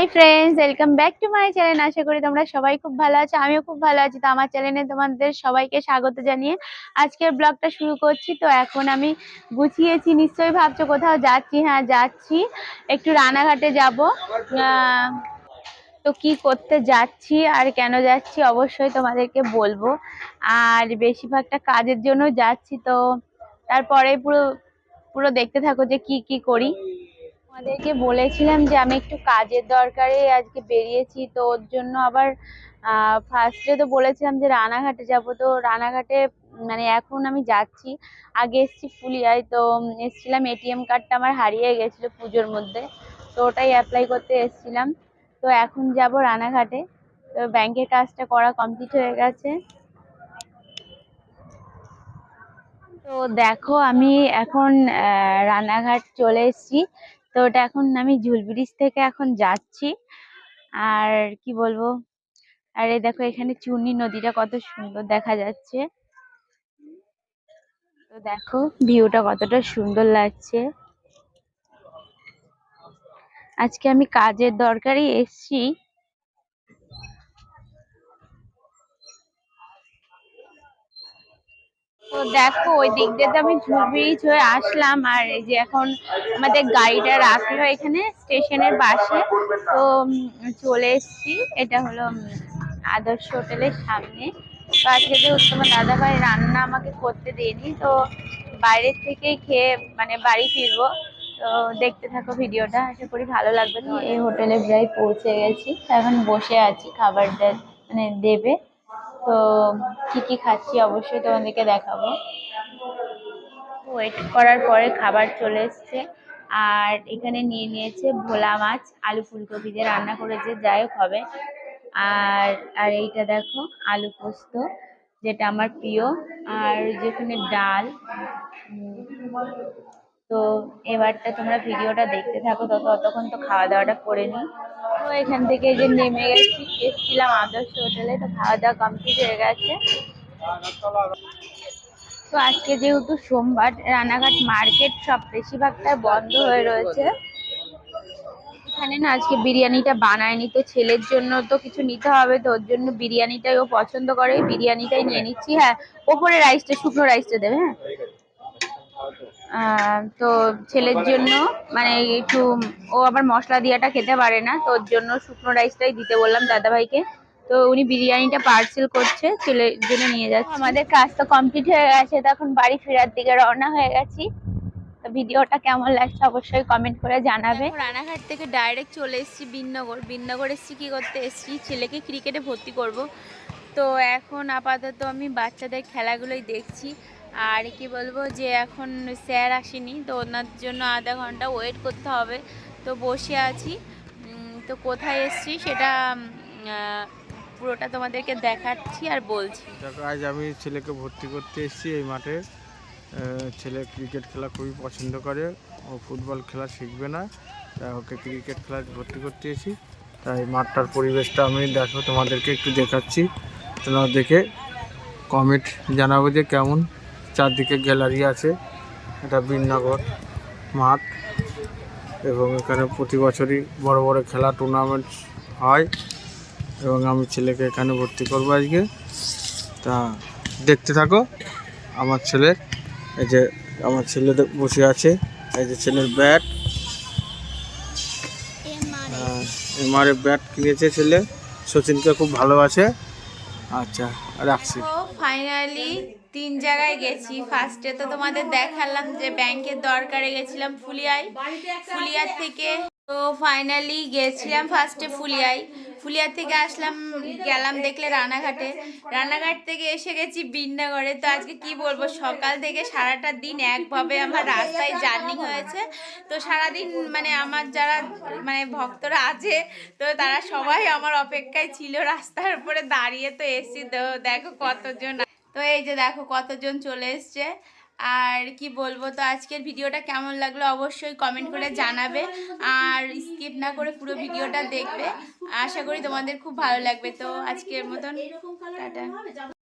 Hi friends welcome back to my channel আশা করি তোমরা সবাই খুব ভালো আছো। আমিও খুব ভালো আছি। তো আমার চ্যানেলে তোমাদের সবাইকে স্বাগত জানিয়ে আজকের ব্লগটা শুরু করছি। তো এখন আমি গুছিয়েছি। নিশ্চয়ই ভাবছ কোথাও যাচ্ছি? হ্যাঁ যাচ্ছি। একটু রানাঘাটে যাব। তো কি করতে যাচ্ছি আর কেন যাচ্ছি অবশ্যই তোমাদেরকে বলব। আর বেশিরভাগটা কাজের জন্য যাচ্ছি। তো তারপরে পুরো পুরো দেখতে থাকো যে কি কি করি। আমাদেরকে বলেছিলাম যে আমি একটু কাজের দরকারে আজকে বেরিয়েছি, তো ওর জন্য আবার ফার্স্টে তো বলেছিলাম যে রানাঘাটে যাব, তো রানাঘাটে মানে এখন আমি যাচ্ছি। আগে এসছি ফুলিয়ায়, তো এসছিলাম এটিএম কার্ডটা আমার হারিয়ে গেছিল পুজোর মধ্যে, তো ওটাই অ্যাপ্লাই করতে এসছিলাম। তো এখন যাব রানাঘাটে, তো ব্যাংকের কাজটা করা কমপ্লিট হয়ে গেছে। তো দেখো আমি এখন রানাঘাট চলে এসেছি। তো ওটা এখন আমি ঝুল ব্রিজ থেকে এখন যাচ্ছি। আর কি বলব? আর এই দেখো এখানে চুনি নদীটা কত সুন্দর দেখা যাচ্ছে। তো দেখো ভিউটা কতটা সুন্দর লাগছে। আজকে আমি কাজের দরকারে এসছি। তো দেখো, ওই দিক দিয়ে আমি ব্রিজ হয়ে আসলাম। আর এই যে এখন আমাদের গাড়িটা রাখল এখানে স্টেশনের পাশে। তো চলে এসছি। এটা হলো আদর্শ হোটেলের সামনে। তো আজকে যে তোমার দাদা ভাই রান্না আমাকে করতে দেয়নি। তো বাইরের থেকেই খেয়ে মানে বাড়ি ফিরবো। তো দেখতে থাকো ভিডিওটা। আশা করি ভালো লাগবে এই হোটেলে প্রায় পৌঁছে গেছি। এখন বসে আছি, খাবার মানে দেবে। তো কি কি খাচ্ছি অবশ্যই তোমাদেরকে দেখাবো। ওয়েট করার পরে খাবার চলে এসছে। আর এখানে নিয়ে নিয়েছে ভোলা মাছ, আলু ফুলকপি দিয়ে রান্না করেছে, যাই হোক হবে। আর আর এইটা দেখো, আলু পোস্ত, যেটা আমার প্রিয়। আর যেখানে ডাল তো এবারটা তোমরা ভিডিওটা দেখতে থাকো, তত ততক্ষণ তো খাওয়া দাওয়াটা করে নিই। তো এখান থেকে যে নেমে গেছি, এসেছিলাম আদর্শ হোটেলে, তো খাওয়া দাওয়া কমপ্লিট হয়ে গেছে। তো আজকে যেহেতু সোমবার, রানাঘাট মার্কেট সব বেশিরভাগটা বন্ধ হয়ে রয়েছে। এখানে না আজকে বিরিয়ানিটা বানায়নি, তো ছেলের জন্য তো কিছু নিতে হবে, তো ওর জন্য বিরিয়ানিটাই ও পছন্দ করে, বিরিয়ানিটাই নিয়ে নিচ্ছি হ্যাঁ। ওপরে রাইসটা শুকনো রাইসটা দেবে হ্যাঁ। তো ছেলের জন্য মানে একটু ও আবার মশলা দিয়াটা খেতে পারে না তো ওর জন্য শুকনো রাইসটাই দিতে বললাম দাদাভাইকে। তো উনি বিরিয়ানিটা পার্সেল করছে ছেলের জন্য নিয়ে যাচ্ছে। আমাদের কাজ তো কমপ্লিট হয়ে গেছে তখন বাড়ি ফেরার দিকে রওনা হয়ে গেছি। তো ভিডিওটা কেমন লাগছে অবশ্যই কমেন্ট করে জানাবে। রানাঘাট থেকে ডাইরেক্ট চলে এসেছি বিননগর। বিননগর এসেছি কী করতে? এসেছি ছেলেকে ক্রিকেটে ভর্তি করব। তো এখন আপাতত আমি বাচ্চাদের খেলাগুলোই দেখছি। আর কি বলব যে এখন স্যার আসেনি, তো ওনার জন্য আধা ঘণ্টা ওয়েট করতে হবে। তো বসে আছি। তো কোথায় এসছি সেটা পুরোটা তোমাদেরকে দেখাচ্ছি আর বলছি। দেখো, আজ আমি ছেলেকে ভর্তি করতে এসেছি এই মাঠে। ছেলে ক্রিকেট খেলা খুবই পছন্দ করে। ও ফুটবল খেলা শিখবে না। তাই ওকে ক্রিকেট খেলা ভর্তি করতে এসেছি। তাই মাঠটার পরিবেশটা আমি দেখো তোমাদেরকে একটু দেখাচ্ছি। তোমরা দেখে কমেন্ট জানাব যে কেমন চারদিকে গ্যালারি আছে। এটা বিননগর মাঠ এবং এখানে প্রতি বছরই বড় বড় খেলা টুর্নামেন্ট হয় এবং আমি ছেলেকে এখানে ভর্তি করব আজকে। তা দেখতে থাকো আমার ছেলের এই যে আমার ছেলে বসে আছে এই যে ছেলের ব্যাট এমআরএফ ব্যাট কিনেছে ছেলে সচিনকে খুব ভালোবাসে আচ্ছা। রাখছি। ফাইনালি তিন জায়গায় গেছি। ফার্স্টে তো তোমাদের দেখালাম যে ব্যাংকের দরকারে গেছিলাম ফুলিয়ায়। ফুলিয়ার থেকে তো ফাইনালি গেছিলাম ফার্স্টে ফুলিয়ায়। ফুলিয়ার থেকে আসলাম, গেলাম দেখলে রানাঘাটে। রানাঘাট থেকে এসে গেছি বিন্নাগড়ে তো আজকে কি বলব, সকাল থেকে সারাটা দিন একভাবে আমার রাস্তায় জার্নি হয়েছে। তো সারাদিন মানে আমার যারা মানে ভক্তরা আছে, তো তারা সবাই আমার অপেক্ষায় ছিল রাস্তার উপরে দাঁড়িয়ে। তো এসছি, তো দেখো কতজন। তো এই যে দেখো কতজন চলে এসছে। আর কি বলব, তো আজকের ভিডিওটা কেমন লাগল অবশ্যই কমেন্ট করে জানাবে। আর স্কিপ না করে পুরো ভিডিওটা দেখবে। আশা করি তোমাদের খুব ভালো লাগবে, তো আজকের মতন, টাটা।